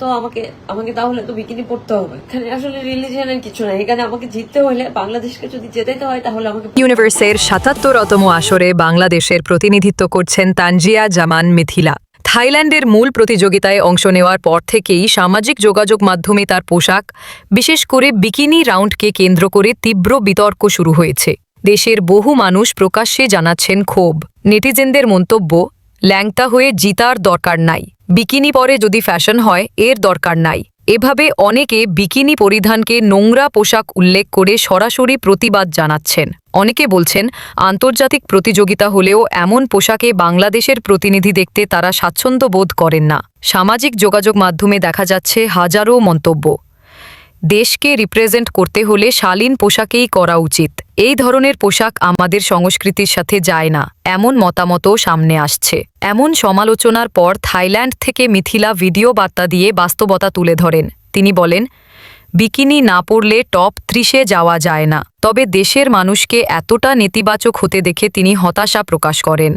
তো আমাকে আমাকে তাহলে তো বিকিনি পড়তে হবে। এখানে আসলে রিলিজিয়নের কিছু নাই এখানে আমাকে জিততে হলে বাংলাদেশকে যদি জেতাইতে হয়, তাহলে আমাকে ইউনিভার্সের সাতাত্তরতম আসরে বাংলাদেশের প্রতিনিধিত্ব করছেন তানজিয়া জামান মিথিলা। থাইল্যান্ডের মূল প্রতিযোগিতায় অংশ নেওয়ার পর থেকেই সামাজিক যোগাযোগ মাধ্যমে তার পোশাক, বিশেষ করে বিকিনি রাউন্ডকে কেন্দ্র করে তীব্র বিতর্ক শুরু হয়েছে। দেশের বহু মানুষ প্রকাশ্যে জানাচ্ছেন ক্ষোভ। নেটিজেনদের মন্তব্য, ল্যাংটা হয়ে জিতার দরকার নাই। বিকিনি পরে যদি ফ্যাশন হয়, এর দরকার নাই। এভাবে অনেকে বিকিনি পরিধানকে নোংরা পোশাক উল্লেখ করে সরাসরি প্রতিবাদ জানাচ্ছেন। অনেকে বলছেন, আন্তর্জাতিক প্রতিযোগিতা হলেও এমন পোশাকে বাংলাদেশের প্রতিনিধি দেখতে তারা স্বাচ্ছন্দ্য বোধ করেন না। সামাজিক যোগাযোগ মাধ্যমে দেখা যাচ্ছে হাজারো মন্তব্য। দেশকে রিপ্রেজেন্ট করতে হলে শালীন পোশাকেই করা উচিত। এই ধরনের পোশাক আমাদের সংস্কৃতির সাথে যায় না, এমন মতামতও সামনে আসছে। এমন সমালোচনার পর থাইল্যান্ড থেকে মিথিলা ভিডিও বার্তা দিয়ে বাস্তবতা তুলে ধরেন। তিনি বলেন, বিকিনি না পড়লে টপ ত্রিশে যাওয়া যায় না। তবে দেশের মানুষকে এতটা নেতিবাচক হতে দেখে তিনি হতাশা প্রকাশ করেন।